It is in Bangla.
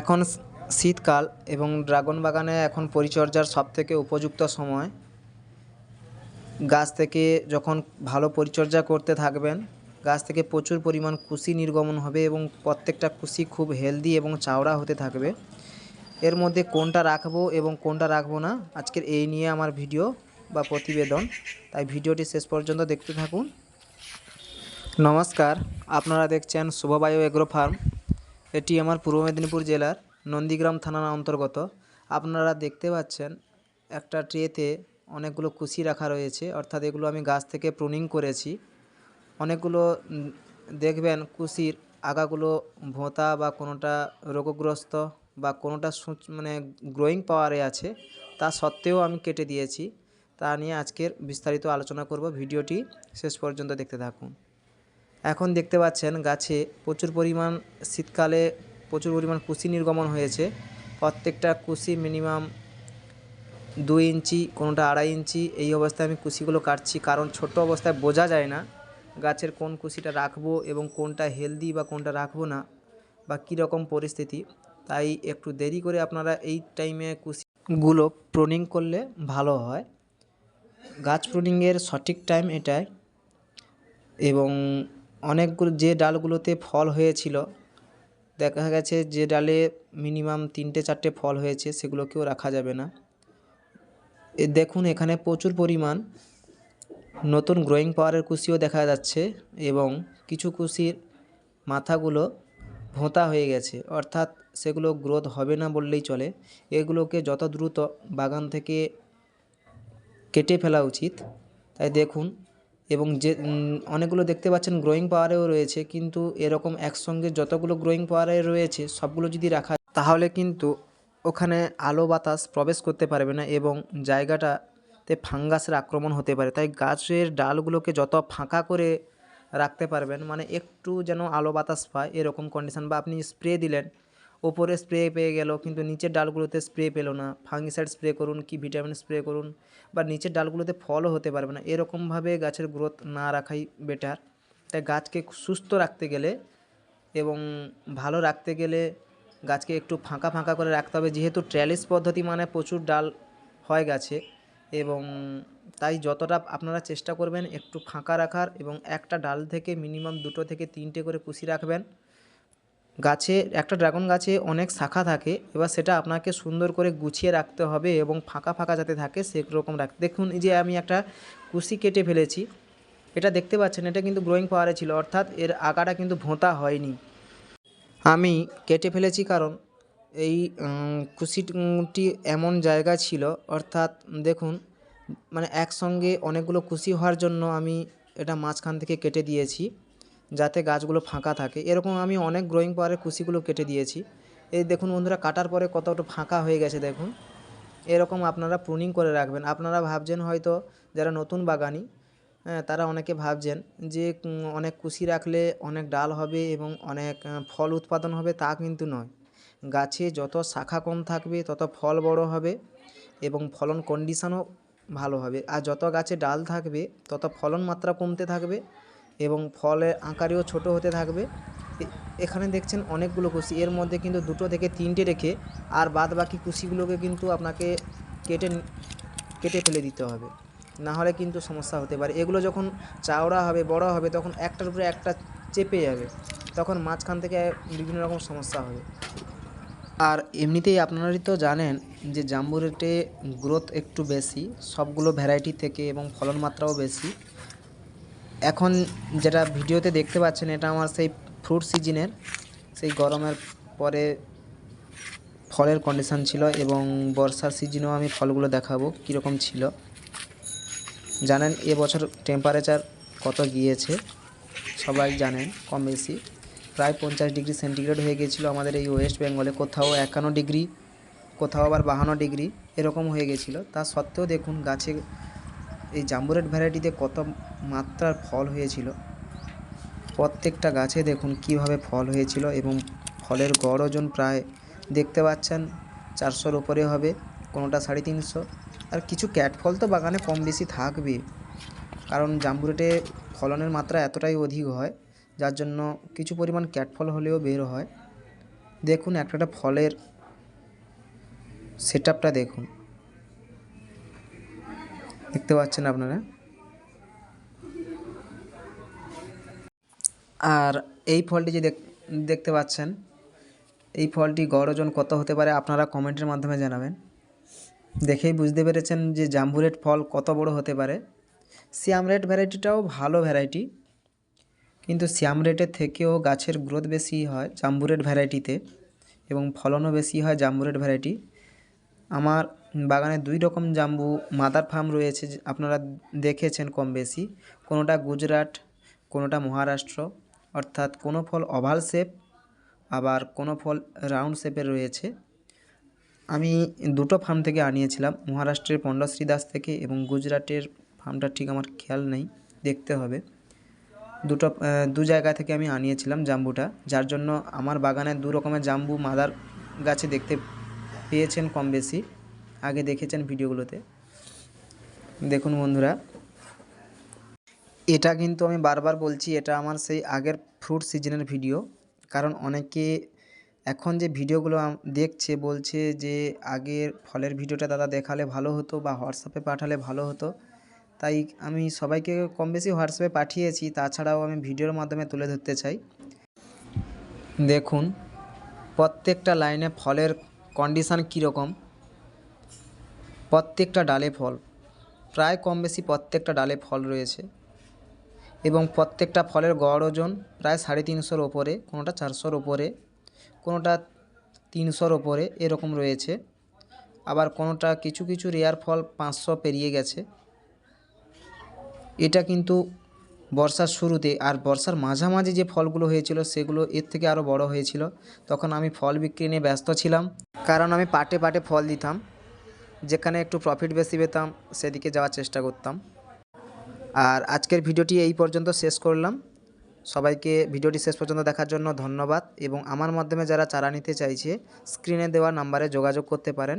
এখন শীতকাল এবং ড্রাগন বাগানে এখন পরিচর্যার সবথেকে উপযুক্ত সময়। গাছ থেকে যখন ভালো পরিচর্যা করতে থাকবেন, গাছ থেকে প্রচুর পরিমাণ কুশি নির্গমন হবে এবং প্রত্যেকটা কুশি খুব হেলদি এবং চাওড়া হতে থাকবে। এর মধ্যে কোনটা রাখব এবং কোনটা রাখব না, আজকের এই নিয়ে আমার ভিডিও বা প্রতিবেদন। তাই ভিডিওটি শেষ পর্যন্ত দেখতে থাকুন। নমস্কার, আপনারা দেখছেন শুভবায়ু এগ্রো ফার্ম। এটি আমার পূর্ব মেদিনীপুর জেলার নন্দীগ্রাম থানার অন্তর্গত। আপনারা দেখতে পাচ্ছেন একটা ট্রেতে অনেকগুলো কুশি রাখা রয়েছে, অর্থাৎ এগুলো আমি গাছ থেকে প্রুনিং করেছি। অনেকগুলো দেখবেন কুশির আগাগুলো ভোঁতা বা কোনোটা রোগগ্রস্ত বা কোনোটা সূচ- মানে গ্রোয়িং পাওয়ারে আছে, তা সত্ত্বেও আমি কেটে দিয়েছি। তা নিয়ে আজকের বিস্তারিত আলোচনা করব। ভিডিওটি শেষ পর্যন্ত দেখতে থাকুন। এখন দেখতে পাচ্ছেন গাছে প্রচুর পরিমাণ শীতকালে প্রচুর পরিমাণ কুশি নির্গমন হয়েছে। প্রত্যেকটা কুশি মিনিমাম দুই ইঞ্চি, কোনোটা আড়াই ইঞ্চি, এই অবস্থায় আমি কুশিগুলো কাটছি। কারণ ছোট অবস্থায় বোঝা যায় না গাছের কোন কুশিটা রাখব এবং কোনটা হেলদি বা কোনটা রাখব না বা কী রকম পরিস্থিতি। তাই একটু দেরি করে আপনারা এই টাইমে কুশিগুলো প্রুনিং করলে ভালো হয়। গাছ প্রুনিংয়ের সঠিক টাইম এটাই এবং অনেকগুলো যে ডালগুলোতে ফল হয়েছিল, দেখা গেছে যে ডালে মিনিমাম তিনটে চারটে ফল হয়েছে, সেগুলোকেও রাখা যাবে না। এ দেখুন, এখানে প্রচুর পরিমাণ নতুন গ্রোয়িং পাওয়ারের কুশিও দেখা যাচ্ছে এবং কিছু কুশির মাথাগুলো ভোঁতা হয়ে গেছে। অর্থাৎ সেগুলো গ্রোথ হবে না বললেই চলে। এগুলোকে যত দ্রুত বাগান থেকে কেটে ফেলা উচিত। তাই দেখুন এবং যে অনেকগুলো দেখতে পাচ্ছেন গ্রোয়িং পাওয়ারেও রয়েছে, কিন্তু এরকম একসঙ্গে যতগুলো গ্রোয়িং পাওয়ারে রয়েছে, সবগুলো যদি রাখা তাহলে কিন্তু ওখানে আলো বাতাস প্রবেশ করতে পারবে না এবং জায়গাটাতে ফাঙ্গাসের আক্রমণ হতে পারে। তাই গাছের ডালগুলোকে যত ফাঁকা করে রাখতে পারবেন মানে একটু যেন আলো বাতাস পায়, এরকম কন্ডিশন বা আপনি স্প্রে দিলেন ওপরে স্প্রে পেয়ে গেল, কিন্তু নিচের ডালগুলোতে স্প্রে পেল না। ফাঙ্গিসাইড স্প্রে করুন কি ভিটামিন স্প্রে করুন, বা নিচের ডালগুলোতে ফলও হতে পারবে না। এরকমভাবে গাছের গ্রোথ না রাখাই বেটার তাই গাছকে সুস্থ রাখতে গেলে এবং ভালো রাখতে গেলে গাছকে একটু ফাঁকা ফাঁকা করে রাখতে হবে। যেহেতু ট্র্যালিস পদ্ধতি মানে প্রচুর ডাল হয় গাছে এবং তাই যতটা আপনারা চেষ্টা করবেন একটু ফাঁকা রাখার এবং একটা ডাল থেকে মিনিমাম দুটো থেকে তিনটে করে কুশি রাখবেন। গাছে, একটা ড্রাগন গাছে অনেক শাখা থাকে, এবার সেটা আপনাকে সুন্দর করে গুছিয়ে রাখতে হবে এবং ফাঁকা ফাঁকা যাতে থাকে সেরকম রাখতে। দেখুন, এই যে আমি একটা কুশি কেটে ফেলেছি, এটা দেখতে পাচ্ছেন, এটা কিন্তু গ্রোয়িং পাওয়ারে ছিল, অর্থাৎ এর আগাটা কিন্তু ভোঁতা হয়নি। আমি কেটে ফেলেছি কারণ এই কুশিটি এমন জায়গা ছিল, অর্থাৎ দেখুন মানে একসঙ্গে অনেকগুলো কুশি হওয়ার জন্য আমি এটা মাঝখান থেকে কেটে দিয়েছি। যাতে গাছগুলো ফাঁকা থাকে। এরকম আমি অনেক গ্রোয়িং পাওয়ারের কুশিগুলো কেটে দিয়েছি। এই দেখুন বন্ধুরা, কাটার পরে কতটা ফাঁকা হয়ে গেছে দেখুন। এরকম আপনারা প্রুনিং করে রাখবেন। আপনারা ভাবছেন হয়তো যারা নতুন বাগানি হ্যাঁ তারা অনেকে ভাবছেন যে অনেক কুশি রাখলে অনেক ডাল হবে এবং অনেক ফল উৎপাদন হবে, তা কিন্তু নয়। গাছে যত শাখা কম থাকবে, তত ফল বড় হবে এবং ফলন কন্ডিশনও ভালো হবে। আর যত গাছে ডাল থাকবে, তত ফলন মাত্রা কমতে থাকবে। এবং ফলের আকারেও ছোট হতে থাকবে। এখানে দেখছেন অনেকগুলো কুশি। এর মধ্যে কিন্তু দুটো থেকে তিনটে রেখে আর বাদ বাকি কুশিগুলোকে কিন্তু আপনাকে কেটে কেটে ফেলে দিতে হবে। না হলে কিন্তু সমস্যা হতে পারে। এগুলো যখন চাওড়া হবে, বড় হবে, তখন একটার উপরে একটা চেপে যাবে। তখন মাঝখান থেকে বিভিন্ন রকম সমস্যা হবে। আর এমনিতেই আপনারাই তো জানেন যে জাম্বু রেটে গ্রোথ একটু বেশি, সবগুলো ভ্যারাইটি থেকে এবং ফলন মাত্রাও বেশি। এখন যেটা ভিডিওতে দেখতে পাচ্ছেন, এটা আমার সেই ফ্রুট সিজনের সেই গরমের পরে ফলের কন্ডিশন ছিল এবং বর্ষার সিজনেও আমি ফলগুলো দেখাবো কীরকম ছিল। জানেন এবছর টেম্পারেচার কত গিয়েছে, সবাই জানেন কম বেশি। প্রায় পঞ্চাশ ডিগ্রি সেন্টিগ্রেড হয়ে গিয়েছিল আমাদের এই ওয়েস্ট বেঙ্গলে কোথাও একান্ন ডিগ্রি, কোথাও আবার বাহান্ন ডিগ্রি, এরকম হয়ে গেছিল তা সত্ত্বেও দেখুন, গাছে এই জাম্বুরেট ভ্যারাইটিতে কত মাত্রার ফল হয়েছিল? প্রত্যেকটা গাছে দেখুন কীভাবে ফল হয়েছিল এবং ফলের গড় ওজন প্রায় দেখতে পাচ্ছেন চারশোর উপরে হবে, কোনোটা সাড়ে তিনশো। আর কিছু ক্যাট ফল তো বাগানে কম বেশি থাকবে, কারণ জাম্বুরেটে ফলনের মাত্রা এতটাই অধিক হয়, যার জন্য কিছু পরিমাণ ক্যাট ফল হলেও বের হয়। দেখুন একটা ফলের সেট দেখুন। দেখতে পাচ্ছেন আপনারা। আর এই ফলটি যে দেখ- দেখতে পাচ্ছেন, এই ফলটি গড় ওজন কত হতে পারে আপনারা কমেন্টের মাধ্যমে জানাবেন। দেখেই বুঝতে পেরেছেন যে জাম্বুরেট ফল কত বড় হতে পারে। সিয়াম রেড ভ্যারাইটিটাও ভালো ভ্যারাইটি, কিন্তু সিয়াম রেটের থেকেও গাছের গ্রোথ বেশি হয় জাম্বুরেট ভ্যারাইটিতে এবং ফলনও বেশি হয় জাম্বুরেট ভ্যারাইটি। আমার বাগানে দুই রকম জাম্বু, মাদার ফার্ম রয়েছে আপনারা দেখেছেন কম বেশি। কোনোটা গুজরাট, কোনোটা মহারাষ্ট্র। অর্থাৎ কোনো ফল ওভাল শেপ, আবার কোনো ফল রাউন্ড শেপের রয়েছে। আমি দুটো ফার্ম থেকে আনিয়েছিলাম, মহারাষ্ট্রের পণ্ডশ্রী দাস থেকে এবং গুজরাটের ফার্মটা ঠিক আমার খেয়াল নেই, দেখতে হবে। দুটো দু জায়গা থেকে আমি আনিয়েছিলাম জাম্বুটা, যার জন্য আমার বাগানে দু রকমের জাম্বু, মাদার গাছে দেখতে পেয়েছেন কম বেশি। আগে দেখেছেন ভিডিওগুলোতে। দেখুন বন্ধুরা। এটা কিন্তু আমি বারবার বলছি, এটা আমার সেই আগের ফ্রুট সিজনের ভিডিও কারণ অনেকে এখন যে ভিডিওগুলো দেখছে, বলছে যে আগের ফলের ভিডিওটা দাদা দেখালে ভালো হতো বা হোয়াটসঅ্যাপে পাঠালে ভালো হতো। তাই আমি সবাইকে কম বেশি হোয়াটসঅ্যাপে পাঠিয়েছি, তাছাড়াও আমি ভিডিওর মাধ্যমে তুলে ধরতে চাই। দেখুন, প্রত্যেকটা লাইনে ফলের কন্ডিশান কীরকম? প্রত্যেকটা ডালে ফল, প্রায় কম বেশি প্রত্যেকটা ডালে ফল রয়েছে এবং প্রত্যেকটা ফলের গড় ওজন প্রায় সাড়ে তিনশোর ওপরে, কোনোটা চারশোর ওপরে, কোনোটা তিনশোর ওপরে এরকম রয়েছে। আবার কোনোটা কিছু কিছু রেয়ার ফল পাঁচশো পেরিয়ে গেছে। এটা কিন্তু বর্ষার শুরুতে আর বর্ষার মাঝামাঝি যে ফলগুলো হয়েছিল সেগুলো এর থেকে আরও বড় হয়েছিল। তখন আমি ফল বিক্রি নিয়ে ব্যস্ত ছিলাম। কারণ আমি পাটে পাটে ফল দিতাম। যেখানে একটু প্রফিট বেশি পেতাম, সেদিকে যাওয়ার চেষ্টা করতাম। আর আজকের ভিডিওটি এই পর্যন্ত শেষ করলাম। সবাইকে ভিডিওটি শেষ পর্যন্ত দেখার জন্য ধন্যবাদ। এবং আমার মাধ্যমে যারা চারা নিতে চাইছে স্ক্রিনে দেওয়া নাম্বারে যোগাযোগ করতে পারেন।